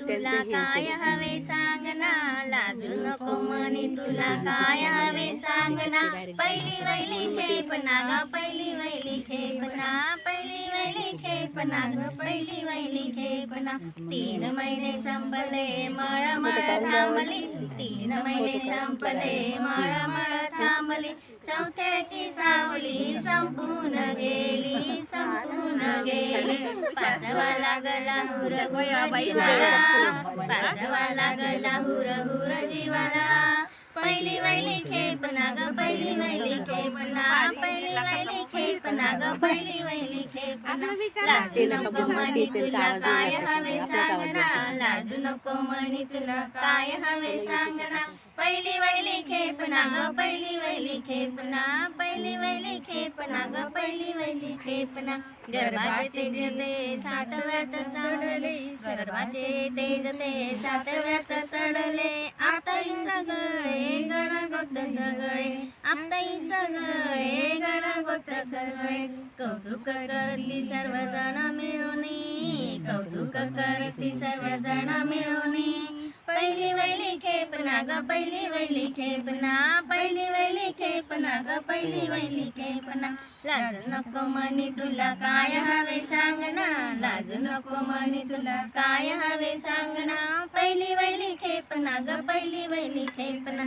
तुला काय हवे सांगना लाजू नको म्हणे तुला काय हवे सांगना पहिली वैली खेपना ग पहिली वैली खेपना. पहिली वैली खेपना ग पहिली वैली खेपना. तीन महिने संपले मळ मळ थांबली. तीन महिने संपले मळ मळ थांबली. चौथ्याची सावली संपून गेली संपून गेली. पाचवा लागला हुर हुर जीवाला पाचवा लागला हुर हुर जीवाला. पहिली वैली खेपना ग पहिली वैली खेपना पहिली वैली ग पहिली वैली खेपना लाजू नको म्हणी तुला काय हवे सांगना लाजू नको म्हणी तुला काय हवे सांगना पहिली वैली खेपना ग पहिली वैली खेपना पहिली वैली खेपना ग पहिली वैली खेपना गर्भाचे तेज ते सातव्यात चढले. गर्भाचे तेज ते सातव्यात चढले. आताही सगळे गणगोत सगळे. आताही सगळे सर्वे कौतुक करती सर्वजण मिळूनी कौतुक करती सर्वजण मिळूनी. पहिली वैली खेपना ग पहिली वैली खेपना पहिली वैली खेपना ग पहिली वैली खेपना लाजू नको म्हणी तुला काय हवे सांगना लाजू नको म्हणी तुला काय हवे सांगना पहिली वैली खेपना ग पहिली वैली खेपना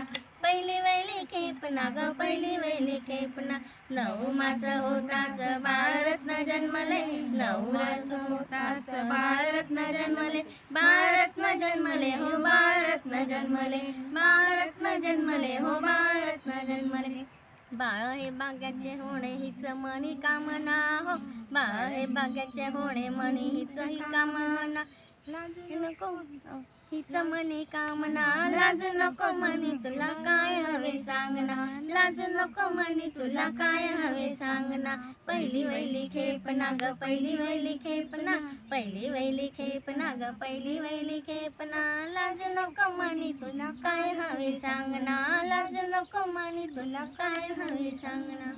पहिली वैली खेपना ग पहिली वैली खेपना नऊ मास होताच भारतन जन्मले. नऊ रस होताच भारतन जन्मले. भारतन जन्मले हो भारतन जन्मले. भारतन जन्मले हो भारतन जन्मले. बाळ हे बाग्याचे होणे हिच मनी कामना हो. बाळ हे बाग्याचे होणे मनी हिच ही कामना. लाजू नको. हिच मनी कामना लाजू नको म्हणी तुला काय हवे सांगना लाजू नको म्हणी तुला काय हवे सांगना पहिली वैली खेपना ग पहिली वैली खेपना पहिली वैली खेपना ग पहिली वैली खेपना लाजू नको म्हणी तुला काय हवे सांगना लाजू नको म्हणी तुला काय हवे सांगना